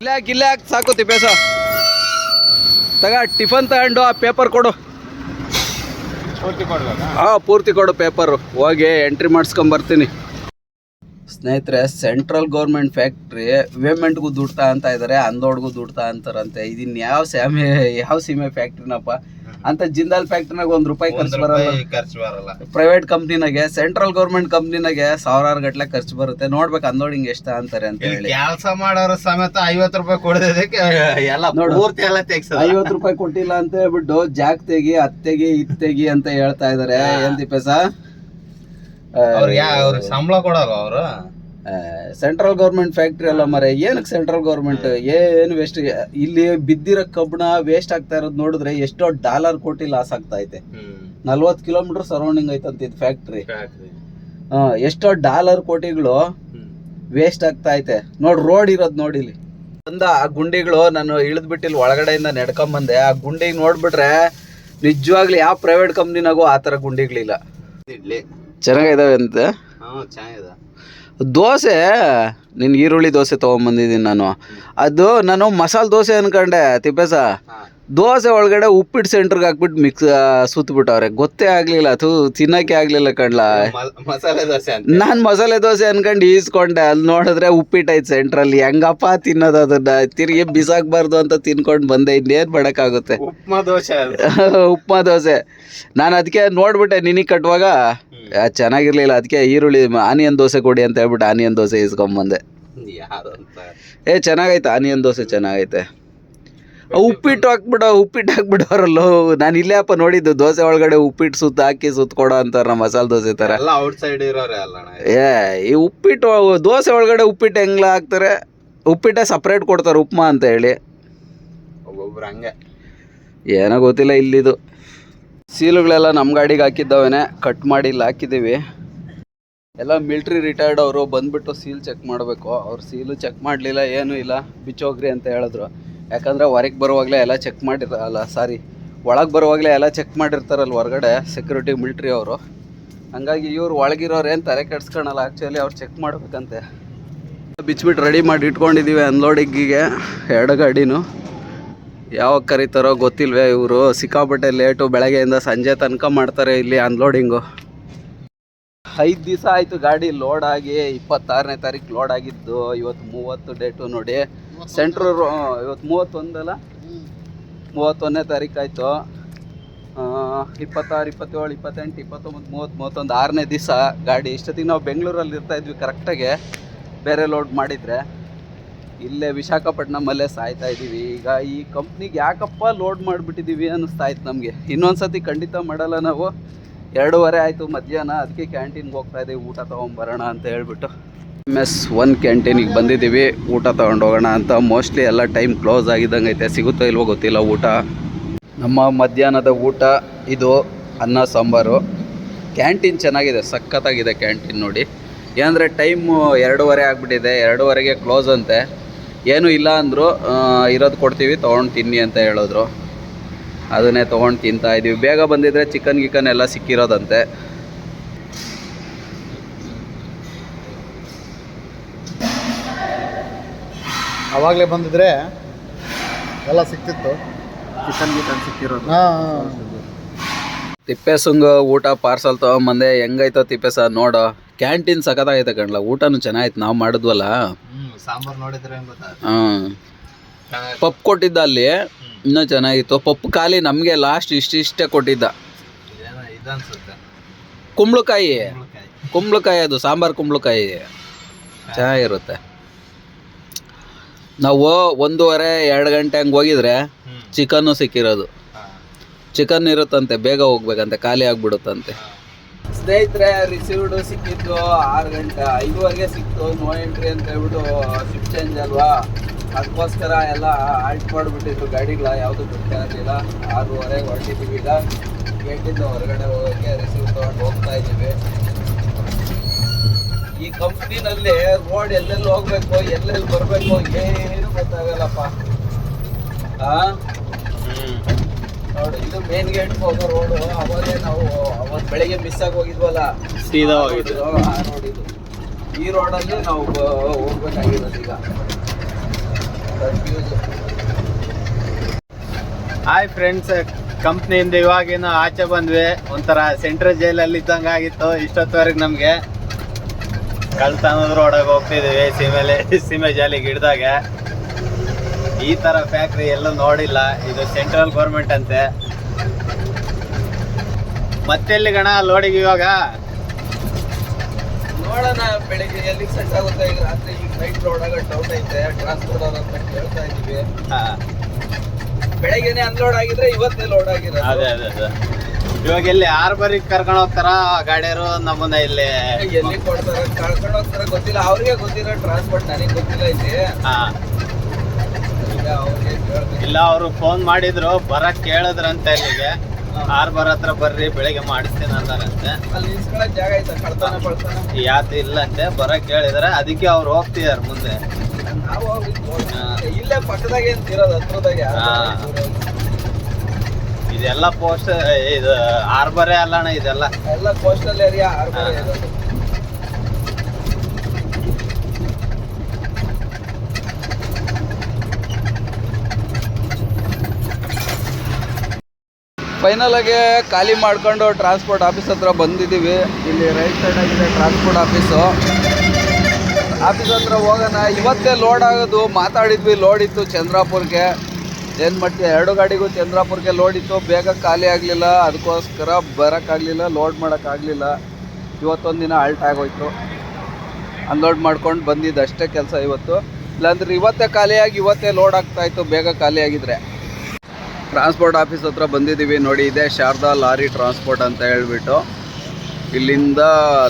ಇಲ್ಲೇ ಹಾಕಿ ಸಾಕು ತಿಪೇಸ ತಗ ಟಿಫನ್ ತಗೊಂಡು ಆ ಪೇಪರ್ ಕೊಡು. ಹಾಂ ಪೂರ್ತಿ ಕೊಡು ಪೇಪರು. ಹೋಗಿ ಎಂಟ್ರಿ ಮಾಡಿಸ್ಕೊಂಬರ್ತೀನಿ ಸ್ನೇಹಿತರೆ ಸೆಂಟ್ರಲ್ ಗೌರ್ಮೆಂಟ್ ಫ್ಯಾಕ್ಟ್ರಿ ವೇಮೆಂಟ್ಗೂ ದುಡ್ತಾ ಅಂತ ಇದ್ದಾರೆ ಅಂದೋಡ್ಗೂ ದುಡ್ತಾ ಅಂತಾರಂತೆ. ಇದನ್ನು ಯಾವ ಸ್ಯಾಮೆ ಯಾವ ಸೀಮೆ ಫ್ಯಾಕ್ಟ್ರಿನಪ್ಪ? ಅಂತ ಜಿಂದಾಲ್ ಫ್ಯಾಕ್ಟ್ರಿನಾಗ ಒಂದ್ ರೂಪಾಯಿ ಖರ್ಚು ಬರಲ್ಲ. ರೂಪಾಯಿ ಖರ್ಚು ಬರಲ್ಲ. ಪ್ರೈವೇಟ್ ಕಂಪ್ನಿನಾಗೆ ಸೆಂಟ್ರಲ್ ಗೌರ್ಮೆಂಟ್ ಕಂಪ್ನಿನಾಗೆ ಸಾವಿರಾರು ಗಟ್ಲೆ ಖರ್ಚು ಬರುತ್ತೆ. ನೋಡ್ಬೇಕು ಅನ್ಲೋಡಿಂಗ್ ಎಷ್ಟ ಅಂತಾರೆ ಅಂತ ಹೇಳಿ. ಕೆಲಸ ಮಾಡೋರ ಸಮೇತ ಐವತ್ತು ರೂಪಾಯಿ ಕೊಡೋದಕ್ಕೆ ಎಲ್ಲ ನೋಡು. ಪೂರ್ತಿ ಎಲ್ಲ ತೆಗ್ಸದ. ಐವತ್ ರೂಪಾಯಿ ಕೊಟ್ಟಿಲ್ಲ ಅಂತ ಹೇಳ್ಬಿಟ್ಟು ಜಾಕ್ ತೆಗಿ ಅತ್ತೆಗಿ ಇತ್ತೆಗಿ ಅಂತ ಹೇಳ್ತಾ ಇದಾರೆ. ಏನ್ ತಿಪ್ಪೇಸ ಯಾ ಅವ್ರು ಸಂಬಳ ಕೊಡಲ್ಲ ಅವರು? ಸೆಂಟ್ರಲ್ ಗೌರ್ಮೆಂಟ್ ಫ್ಯಾಕ್ಟ್ರಿ ಅಲ್ಲ ಮರೆ ಏನಕ್ಕೆ ಸೆಂಟ್ರಲ್ ಗೌರ್ಮೆಂಟ್ ಏನು ವೇಸ್ಟ್ ಇಲ್ಲಿ ಬಿದ್ದಿರೋ ಕಬ್ಬಣ ವೇಸ್ಟ್ ಆಗ್ತಾ ಇರೋದು ನೋಡಿದ್ರೆ ಎಷ್ಟೋ ಡಾಲರ್ ಕೋಟಿ ಲಾಸ್ ಆಗ್ತಾ ಐತೆ. ನಲ್ವತ್ತು ಕಿಲೋಮೀಟರ್ ಸರೌಂಡಿಂಗ್ ಐತಂತ ಇದು ಫ್ಯಾಕ್ಟ್ರಿ ಎಷ್ಟೋ ಡಾಲರ್ ಕೋಟಿಗಳು ವೇಸ್ಟ್ ಆಗ್ತಾ ಐತೆ. ನೋಡಿ ರೋಡ್ ಇರೋದು ನೋಡಿ ಇಲ್ಲಿ. ಬಂದ ಆ ಗುಂಡಿಗಳು ನಾನು ಇಳಿದ್ಬಿಟ್ಟು ಇಲ್ಲಿ ಒಳಗಡೆಯಿಂದ ನಡ್ಕೊಂಬಂದೆ ಆ ಗುಂಡಿಗೆ ನೋಡ್ಬಿಟ್ರೆ ನಿಜವಾಗ್ಲಿ ಯಾವ ಪ್ರೈವೇಟ್ ಕಂಪ್ನಿನಾಗೂ ಆ ಥರ ಗುಂಡಿಗಳಿಲ್ಲ. ಚೆನ್ನಾಗಿದಾವೆ ಅಂತ? ಹಾಂ ಚೆನ್ನಾಗಿದೆ. ದೋಸೆ ನಿನ್ನ ಈರುಳ್ಳಿ ದೋಸೆ ತೊಗೊಂಬಂದಿದ್ದೀನಿ ನಾನು ಅದು ನಾನು ಮಸಾಲೆ ದೋಸೆ ಅನ್ಕೊಂಡೆ ತಿಪ್ಪೇಸ. ದೋಸೆ ಒಳಗಡೆ ಉಪ್ಪಿಟ್ಟು ಸೆಂಟ್ರಿಗೆ ಹಾಕ್ಬಿಟ್ಟು ಮಿಕ್ಸ್ ಸುತ್ತಬಿಟ್ಟವ್ರೆ ಗೊತ್ತೇ ಆಗಲಿಲ್ಲ ಅದು ತಿನ್ನಕ್ಕೆ ಆಗಲಿಲ್ಲ ಕಣ್ಲಾ. ಮಸಾಲೆ ದೋಸೆ ನಾನು ಮಸಾಲೆ ದೋಸೆ ಅನ್ಕೊಂಡು ಈಸ್ಕೊಂಡೆ ಅಲ್ಲಿ ನೋಡಿದ್ರೆ ಉಪ್ಪಿಟ್ಟೈತೆ ಸೆಂಟ್ರಲ್ಲಿ ಹೆಂಗಪ್ಪ ತಿನ್ನೋದು ಅದನ್ನ? ತಿರುಗಿ ಬಿಸಾಕ್ಬಾರ್ದು ಅಂತ ತಿನ್ಕೊಂಡು ಬಂದೆ ಇನ್ನೇನು ಮಾಡೋಕ್ಕಾಗುತ್ತೆ? ಉಪ್ಮಾ ದೋಸೆ. ಉಪ್ಮಾ ದೋಸೆ. ನಾನು ಅದಕ್ಕೆ ನೋಡ್ಬಿಟ್ಟೆ ನಿನಗೆ ಕಟ್ಟುವಾಗ ಚೆನ್ನಾಗಿರ್ಲಿಲ್ಲ ಅದಕ್ಕೆ ಈರುಳ್ಳಿ ಆನಿಯನ್ ದೋಸೆ ಕೊಡಿ ಅಂತ ಹೇಳ್ಬಿಟ್ಟು ಆನಿಯನ್ ದೋಸೆ ಇಸ್ಕೊಂಬಂದೆ ಅಂತ. ಏ ಚೆನ್ನಾಗೈತೆ ಆನಿಯನ್ ದೋಸೆ ಚೆನ್ನಾಗೈತೆ. ಉಪ್ಪಿಟ್ಟು ಹಾಕ್ಬಿಡೋ ಉಪ್ಪಿಟ್ಟು ಹಾಕ್ಬಿಡೋರಲ್ಲೋ. ನಾನು ಇಲ್ಲೇ ಅಪ್ಪ ನೋಡಿದ್ದು ದೋಸೆ ಒಳಗಡೆ ಉಪ್ಪಿಟ್ಟು ಸುತ್ತ ಹಾಕಿ ಅಂತಾರೆ ಅಂತಾರ ಮಸಾಲೆ ದೋಸೆ ತರ. ಏ ಈ ಉಪ್ಪಿಟ್ಟು ದೋಸೆ ಒಳಗಡೆ ಉಪ್ಪಿಟ್ಟು ಹೆಂಗ್ಲ ಹಾಕ್ತಾರೆ? ಉಪ್ಪಿಟ್ಟೆ ಸಪ್ರೇಟ್ ಕೊಡ್ತಾರೆ ಉಪ್ಮಾ ಅಂತ ಹೇಳಿ. ಒಬ್ಬೊಬ್ರು ಹಂಗೆ. ಏನೋ ಗೊತ್ತಿಲ್ಲ ಇಲ್ಲಿದು. ಸೀಲುಗಳೆಲ್ಲ ನಮ್ಮ ಗಾಡಿಗೆ ಹಾಕಿದ್ದವೇನೆ ಕಟ್ ಮಾಡಿ ಇಲ್ಲಿ ಹಾಕಿದ್ದೀವಿ ಎಲ್ಲ ಮಿಲ್ಟ್ರಿ ರಿಟೈರ್ಡ್ ಅವರು ಬಂದ್ಬಿಟ್ಟು ಸೀಲ್ ಚೆಕ್ ಮಾಡಬೇಕು. ಅವ್ರು ಸೀಲು ಚೆಕ್ ಮಾಡಲಿಲ್ಲ ಏನೂ ಇಲ್ಲ. ಬಿಚ್ಚೋಗ್ರಿ ಅಂತ ಹೇಳಿದ್ರು. ಯಾಕಂದರೆ ಹೊರಗೆ ಬರುವಾಗಲೇ ಎಲ್ಲ ಚೆಕ್ ಮಾಡಿರ, ಅಲ್ಲ ಸಾರಿ ಒಳಗೆ ಬರುವಾಗಲೇ ಎಲ್ಲ ಚೆಕ್ ಮಾಡಿರ್ತಾರಲ್ಲ ಹೊರಗಡೆ ಸೆಕ್ಯೂರಿಟಿ ಮಿಲ್ಟ್ರಿ ಅವರು. ಹಂಗಾಗಿ ಇವ್ರು ಒಳಗಿರೋರು ಏನು ತಲೆ ಕೆಡ್ಸ್ಕೊಳಲ್ಲ ಆ್ಯಕ್ಚುಲಿ ಅವ್ರು ಚೆಕ್ ಮಾಡ್ಬೇಕಂತೆ. ಬಿಚ್ಬಿಟ್ಟು ರೆಡಿ ಮಾಡಿ ಇಟ್ಕೊಂಡಿದ್ದೀವಿ ಅನ್ಲೋಡಿಂಗಿಗೆ ಎರಡು ಗಾಡಿನೂ. ಯಾವಾಗ ಕರೀತಾರೋ ಗೊತ್ತಿಲ್ವೇ ಇವರು, ಸಿಕ್ಕಾಪಟ್ಟೆ ಲೇಟು ಬೆಳಗ್ಗೆಯಿಂದ ಸಂಜೆ ತನಕ ಮಾಡ್ತಾರೆ ಇಲ್ಲಿ ಅನ್ಲೋಡಿಂಗು ಐದು ದಿವಸ ಆಯಿತು ಗಾಡಿ ಲೋಡ್ ಆಗಿ, ಇಪ್ಪತ್ತಾರನೇ ತಾರೀಕು ಲೋಡ್ ಆಗಿದ್ದು, ಇವತ್ತು ಮೂವತ್ತು ಡೇಟು ನೋಡಿ. ಸೆಂಟ್ರ್ ಇವತ್ತು ಮೂವತ್ತೊಂದಲ್ಲ ಮೂವತ್ತೊಂದನೇ ತಾರೀಕು ಆಯಿತು. ಇಪ್ಪತ್ತಾರು, ಇಪ್ಪತ್ತೇಳು, ಇಪ್ಪತ್ತೆಂಟು, ಇಪ್ಪತ್ತೊಂಬತ್ತು, ಮೂವತ್ತು, ಮೂವತ್ತೊಂದು, ಆರನೇ ದಿವಸ ಗಾಡಿ. ಇಷ್ಟೊತ್ತಿಗೆ ನಾವು ಬೆಂಗಳೂರಲ್ಲಿ ಇರ್ತಾ ಇದ್ವಿ ಕರೆಕ್ಟಾಗಿ ಬೇರೆ ಲೋಡ್ ಮಾಡಿದರೆ. ಇಲ್ಲೇ ವಿಶಾಖಪಟ್ಟಣಮಲ್ಲೇ ಸಾಯ್ತಾ ಇದ್ದೀವಿ. ಈಗ ಈ ಕಂಪ್ನಿಗೆ ಯಾಕಪ್ಪ ಲೋಡ್ ಮಾಡಿಬಿಟ್ಟಿದ್ದೀವಿ ಅನ್ನಿಸ್ತಾ ಇತ್ತು ನಮಗೆ. ಇನ್ನೊಂದು ಸತಿ ಖಂಡಿತ ಮಾಡಲ್ಲ ನಾವು. ಎರಡೂವರೆ ಆಯಿತು ಮಧ್ಯಾಹ್ನ, ಅದಕ್ಕೆ ಕ್ಯಾಂಟೀನ್ಗೆ ಹೋಗ್ತಾ ಇದ್ದೀವಿ. ಊಟ ತೊಗೊಂಬರೋಣ ಅಂತ ಹೇಳ್ಬಿಟ್ಟು. ಎಂ ಎಸ್ ಒನ್ ಕ್ಯಾಂಟೀನಿಗೆ ಬಂದಿದ್ದೀವಿ. ಊಟ ತೊಗೊಂಡು ಹೋಗೋಣ ಅಂತ. ಮೋಸ್ಟ್ಲಿ ಎಲ್ಲ ಟೈಮ್ ಕ್ಲೋಸ್ ಆಗಿದ್ದಂಗೆ ಐತೆ. ಸಿಗುತ್ತೋ ಇಲ್ವೋ ಗೊತ್ತಿಲ್ಲ ಊಟ. ನಮ್ಮ ಮಧ್ಯಾಹ್ನದ ಊಟ, ಇದು ಅನ್ನ, ಸಾಂಬಾರು. ಕ್ಯಾಂಟೀನ್ ಚೆನ್ನಾಗಿದೆ. ಸಖತ್ತಾಗಿದೆ ಕ್ಯಾಂಟೀನ್ ನೋಡಿ. ಏನಂದರೆ ಟೈಮು ಎರಡೂವರೆ ಆಗಿಬಿಟ್ಟಿದೆ. ಎರಡೂವರೆಗೆ ಕ್ಲೋಸ್ ಅಂತೆ. ಏನೂ ಇಲ್ಲ ಅಂದರು ಇರೋದು ಕೊಡ್ತೀವಿ, ತೊಗೊಂಡು ತಿನ್ನಿ ಅಂತ ಹೇಳಿದ್ರು. ಅದನ್ನೇ ತೊಗೊಂಡು ತಿಂತಾ ಇದ್ದೀವಿ ಬೇಗ ಬಂದಿದ್ದರೆ ಚಿಕನ್ ಗಿಕನ್ ಎಲ್ಲ ಸಿಕ್ಕಿರೋದಂತೆ. ಅವಾಗಲೇ ಬಂದಿದ್ರೆ ಎಲ್ಲ ಸಿಕ್ತಿತ್ತು. ಚಿಕನ್ ಗಿಕನ್ ಸಿಕ್ಕಿರೋದು. ಹಾಂ ತಿಪ್ಪೇಸುಂಗ ಊಟ ಪಾರ್ಸಲ್ ತೊಗೊಂಬಂದೆ ಹೆಂಗೈತೋ ತಿಪ್ಪೇಸ ನೋಡು. ಕ್ಯಾಂಟೀನ್ ಸಖತ್ತಾಗೈತೆ ಕಣ್ಲ ಊಟನೂ ಚೆನ್ನಾಗಿತ್ತು ನಾವು ಮಾಡಿದ್ವಲ್ಲ. ಸಾಂಬಾರ್ ನೋಡಿದ್ರೆ ಹಾಂ. ಪಪ್ ಕೊಟ್ಟಿದ್ದ ಅಲ್ಲಿ ಇನ್ನೂ ಚೆನ್ನಾಗಿತ್ತು. ಪಪ್ಪು ಖಾಲಿ ನಮಗೆ ಲಾಸ್ಟ್ ಇಷ್ಟಿಷ್ಟೇ ಕೊಟ್ಟಿದ್ದ. ಕುಂಬಳಕಾಯಿ. ಕುಂಬಳಕಾಯಿ. ಅದು ಸಾಂಬಾರು ಕುಂಬಳಕಾಯಿ. ಚೆನ್ನಾಗಿರುತ್ತೆ. ನಾವು ಒಂದೂವರೆ ಎರಡು ಗಂಟೆ ಹಂಗೆ ಹೋಗಿದ್ರೆ. ಚಿಕನ್ನು ಸಿಕ್ಕಿರೋದು. ಚಿಕನ್ ಇರುತ್ತಂತೆ ಬೇಗ ಹೋಗ್ಬೇಕಂತೆ ಖಾಲಿ ಆಗ್ಬಿಡುತ್ತಂತೆ. ಸ್ನೇಹಿತರೆ ರಿಸೀವ್ಡ್ ಸಿಕ್ಕಿದ್ದು ಆರು ಗಂಟೆ ಐದುವರೆಗೆ ಸಿಕ್ತು ನೋ ಎಂಟ್ರಿ ಅಂತ ಹೇಳ್ಬಿಟ್ಟು ಶಿಫ್ಟ್ ಚೇಂಜ್ ಅಲ್ವಾ? ಅದಕ್ಕೋಸ್ಕರ ಎಲ್ಲ ಆಲ್ಟ್ ಮಾಡಿಬಿಟ್ಟಿದ್ರು ಗಾಡಿಗಳ ಯಾವುದು ಇರಲಿಲ್ಲ ಆರೂವರೆಗೆ ಹೊರಟಿದ್ದೀವಿ ಈಗ. ಗೇಟಿಂದ ಹೊರಗಡೆ ಹೋಗೋಕ್ಕೆ ರಿಸೀವ್ ತೊಗೊಂಡು ಹೋಗ್ತಾ ಇದ್ದೀವಿ. ಈ ಕಂಪ್ನಿನಲ್ಲಿ ರೋಡ್ ಎಲ್ಲೆಲ್ಲಿ ಹೋಗ್ಬೇಕು ಎಲ್ಲೆಲ್ಲಿ ಬರ್ಬೇಕು ಏನು ಗೊತ್ತಾಗಲ್ಲಪ್ಪ. ಆ. ನೋಡಿ ಇದು ಮೇನ್ ಗೇಟ್ ಹೋಗೋ ರೋಡ್ ಅವಾಗೇ ನಾವು ಅವತ್ತು ಬೆಳಿಗ್ಗೆ ಮಿಸ್ ಆಗಿ ಹೋಗಿದ್ವಲ್ಲ? ಸೀದಾ ಹೋಗಿದ್ದು. ಆ ರೋಡ್ ಇದು. ಈ ರೋಡಲ್ಲಿ ನಾವು ಹೋಗ್ಬೇಕಾಗಿರೋದು ಈಗ. ಕನ್ಫ್ಯೂಸ್ ಹಾಯ್ ಫ್ರೆಂಡ್ಸ್ ಕಂಪ್ನಿಯಿಂದ ಇವಾಗೇನೋ ಆಚೆ ಬಂದ್ವಿ. ಒಂಥರ ಸೆಂಟ್ರಲ್ ಜೈಲಲ್ಲಿ ಇದ್ದಂಗೆ ಆಗಿತ್ತು ಇಷ್ಟೊತ್ತವರೆಗೆ ನಮಗೆ. ಕಳ್ತನದ ರೋಡಾಗ ಹೋಗ್ತಿದ್ದೀವಿ ಸೀಮೆಲೆ ಸೀಮೆ ಜಾಲಿ ಗಿಡದಾಗ ಈ ಥರ ಫ್ಯಾಕ್ಟ್ರಿ ಎಲ್ಲೂ ನೋಡಿಲ್ಲ ಇದು ಸೆಂಟ್ರಲ್ ಗೌರ್ಮೆಂಟ್ ಅಂತೆ. ಮತ್ತೆಲ್ಲಿ ಗಣ ಲೋಡಿಗೆ ಇವಾಗ? ನೋಡೋಣ ಬೆಳಿಗ್ಗೆ ಎಲ್ಲಿಗೆ ಸೆಟ್ ಆಗುತ್ತೆ ಈಗ ರಾತ್ರಿ ಈಗ ನೈಟ್ ರೋಡಾಗ ಡೌಟ್ ಐತೆ ಟ್ರಾನ್ಸ್ಪೋರ್ಟ್ ಅವ್ರ ಅಂತ ಕೇಳ್ತಾ ಇದೀವಿ ಹಾ, ಬೆಳಗ್ಗೆನೆ ಅನ್ಲೋಡ್ ಆಗಿದ್ರೆ ಇವತ್ತೇ ಲೋಡ್ ಆಗಿರೋದು. ಅದೇ ಅದೇ ಅದೇ. ಇವಾಗ ಎಲ್ಲಿ ಆರ್ಬರಿಗೆ ಕರ್ಕೊಂಡು ಹೋಗ್ತಾರ? ಗಾಡಿಯರು ನಮ್ಮನ್ನ ಇಲ್ಲಿ ಎಲ್ಲಿ ಕೊಡ್ತಾರ? ಕರ್ಕೊಂಡು ಹೋಗ್ತಾರ ಗೊತ್ತಿಲ್ಲ. ಅವ್ರಿಗೆ ಗೊತ್ತಿರೋ ಟ್ರಾನ್ಸ್ಪೋರ್ಟ್ ನನಗೆ ಗೊತ್ತಿಲ್ಲ ಇಲ್ಲಿ. ಹಾ. ಇಲ್ಲ ಅವರು ಫೋನ್ ಮಾಡಿದ್ರು. ಬರಕ್ ಕೇಳಿದ್ರಂತೆ ಇಲ್ಲಿಗೆ. ಆರ್ಬರ್ ಹತ್ರ ಬರ್ರಿ ಬೆಳಿಗ್ಗೆ ಮಾಡಿಸ್ತೀನಿ ಅಂತಾರಂತೆ ಅಲ್ಲಿ ಇಲ್ಲ ಅಂತೆ. ಬರಕ್ ಕೇಳಿದಾರೆ. ಅದಕ್ಕೆ ಅವ್ರು ಹೋಗ್ತಿದಾರೆ ಮುಂದೆ. ಇಲ್ಲೇ ಪಕ್ಕದಾಗೆ ಅಂತ ಇರೋದು ಹತ್ರದಾಗೆ ಇಲ್ಲ. ಇದೆಲ್ಲ ಪೋಸ್ಟ್ ಇದು ಆರ್ಬರೇ ಅಲ್ಲಣ್ಣ ಇದೆಲ್ಲ. ಎಲ್ಲ ಕೋಸ್ಟಲ್ ಏರಿಯಾ ಹಾರ್ಬರ್ ಹಾ. ಇರೋದು ಫೈನಲ್ ಆಗಿ ಖಾಲಿ ಮಾಡ್ಕೊಂಡು ಟ್ರಾನ್ಸ್ಪೋರ್ಟ್ ಆಫೀಸ್ ಹತ್ರ ಬಂದಿದ್ದೀವಿ. ಇಲ್ಲಿ ರೈಟ್ ಸೈಡ್ ಆಗಿದೆ ಟ್ರಾನ್ಸ್ಪೋರ್ಟ್ ಆಫೀಸು ಆಫೀಸ್ ಹತ್ರ ಹೋಗೋಣ. ಇವತ್ತೇ ಲೋಡ್ ಆಗೋದು. ಮಾತಾಡಿದ್ವಿ ಲೋಡ್ ಇತ್ತು ಚಂದ್ರಾಪುರ್ಗೆ. ಏನು ಮಾಡ್ತೀವಿ ಎರಡು ಗಾಡಿಗೂ ಚಂದ್ರಾಪುರಕ್ಕೆ ಲೋಡ್ ಇತ್ತು. ಬೇಗ ಖಾಲಿ ಆಗಲಿಲ್ಲ. ಅದಕ್ಕೋಸ್ಕರ ಬರೋಕ್ಕಾಗಲಿಲ್ಲ ಲೋಡ್ ಮಾಡೋಕ್ಕಾಗಲಿಲ್ಲ ಇವತ್ತೊಂದು ದಿನ ಆಲ್ಟ್ ಆಗೋಯ್ತು. ಅನ್ಲೋಡ್ ಮಾಡ್ಕೊಂಡು ಬಂದಿದ್ದು ಅಷ್ಟೇ ಕೆಲಸ ಇವತ್ತು. ಇಲ್ಲಾಂದ್ರೆ ಇವತ್ತೇ ಖಾಲಿಯಾಗಿ ಇವತ್ತೇ ಲೋಡ್ ಆಗ್ತಾಯಿತ್ತು ಬೇಗ ಖಾಲಿಯಾಗಿದ್ರೆ ಟ್ರಾನ್ಸ್ಪೋರ್ಟ್ ಆಫೀಸ್ ಹತ್ರ ಬಂದಿದ್ದೀವಿ ನೋಡಿ, ಇದೆ ಶಾರದಾ ಲಾರಿ ಟ್ರಾನ್ಸ್ಪೋರ್ಟ್ ಅಂತ ಹೇಳ್ಬಿಟ್ಟು. ಇಲ್ಲಿಂದ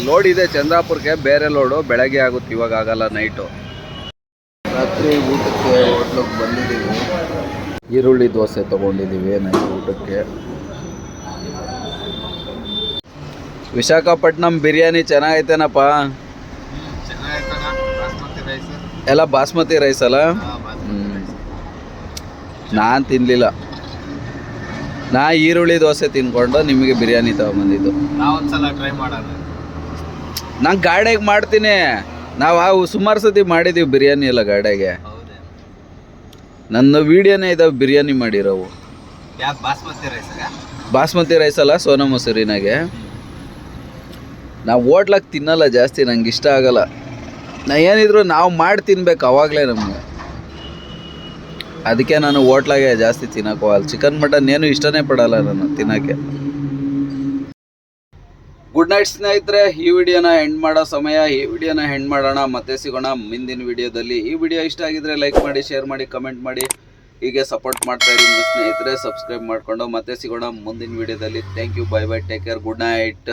ಲೋಡ್ ಇದೆ. ಚಂದ್ರಾಪುರಕ್ಕೆ ಬೇರೆ ಲೋಡು ಬೆಳಗ್ಗೆ ಆಗುತ್ತೆ. ಇವಾಗ ಆಗಲ್ಲ ನೈಟು ರಾತ್ರಿ ಊಟಕ್ಕೆ ಹೋಟ್ಲಿಗೆ ಬಂದಿದ್ದೀವಿ ಈರುಳ್ಳಿ ದೋಸೆ ತಗೊಂಡಿದ್ದೀವಿ ನೈಟ್ ಊಟಕ್ಕೆ. ವಿಶಾಖಪಟ್ಟಣಂ ಬಿರಿಯಾನಿ ಚೆನ್ನಾಗೈತೇನಪ್ಪ? ಎಲ್ಲ ಬಾಸ್ಮತಿ ರೈಸ್ ಅಲ್ಲ? ನಾನು ತಿನ್ನಲಿಲ್ಲ ನಾ ಈರುಳ್ಳಿ ದೋಸೆ ತಿನ್ಕೊಂಡು ನಿಮಗೆ ಬಿರಿಯಾನಿ ತಗೊಂಬಂದಿದ್ದು. ಸಲ ಟ್ರೈ ಮಾಡೋಣ. ನಾನು ಗಾಡಿಗೆ ಮಾಡ್ತೀನಿ. ನಾವು ಸುಮಾರು ಸತಿ ಮಾಡಿದ್ದೀವಿ ಬಿರಿಯಾನಿ ಎಲ್ಲ ಗಾಡಿಗೆ. ನನ್ನ ವೀಡಿಯೋನೇ ಇದಾವೆ ಬಿರಿಯಾನಿ ಮಾಡಿರೋವು. ಬಾಸ್ಮತಿ ರೈಸ್ ಬಾಸ್ಮತಿ ರೈಸ್ ಅಲ್ಲ ಸೋನಾ ಮೊಸರಿನಾಗೆ. ನಾವು ಹೋಟ್ಲಾಗ ತಿನ್ನಲ್ಲ ಜಾಸ್ತಿ ನಂಗೆ ಇಷ್ಟ ಆಗಲ್ಲ. ನಾ ಏನಿದ್ರು ನಾವು ಮಾಡಿ ತಿನ್ಬೇಕು ಅವಾಗಲೇ ನಮಗೆ. ಅದಕ್ಕೆ ನಾನು ಓಟ್ಲಾಗೆ ಜಾಸ್ತಿ ತಿನ್ನಕ್ಕೆ ಹೋಗಲ್ಲ ಚಿಕನ್ ಮಟನ್ ಏನು ಇಷ್ಟನೇ ಪಡಲ್ಲ ನಾನು ತಿನ್ನೋಕ್ಕೆ. ಗುಡ್ ನೈಟ್ ಸ್ನೇಹಿತರೆ. ಈ ವಿಡಿಯೋನ ಎಂಡ್ ಮಾಡೋ ಸಮಯ, ಈ ವಿಡಿಯೋನ ಎಂಡ್ ಮಾಡೋಣ. ಮತ್ತೆ ಸಿಗೋಣ ಮುಂದಿನ ವಿಡಿಯೋದಲ್ಲಿ. ಈ ವಿಡಿಯೋ ಇಷ್ಟ ಆಗಿದ್ರೆ ಲೈಕ್ ಮಾಡಿ ಶೇರ್ ಮಾಡಿ ಕಮೆಂಟ್ ಮಾಡಿ. ಹೀಗೆ ಸಪೋರ್ಟ್ ಮಾಡ್ತಾ ಇರಿ ಸ್ನೇಹಿತರೆ. ಸಬ್ಸ್ಕ್ರೈಬ್ ಮಾಡಿಕೊಂಡು ಮತ್ತೆ ಸಿಗೋಣ ಮುಂದಿನ ವಿಡಿಯೋದಲ್ಲಿ. Thank you bye bye take care good night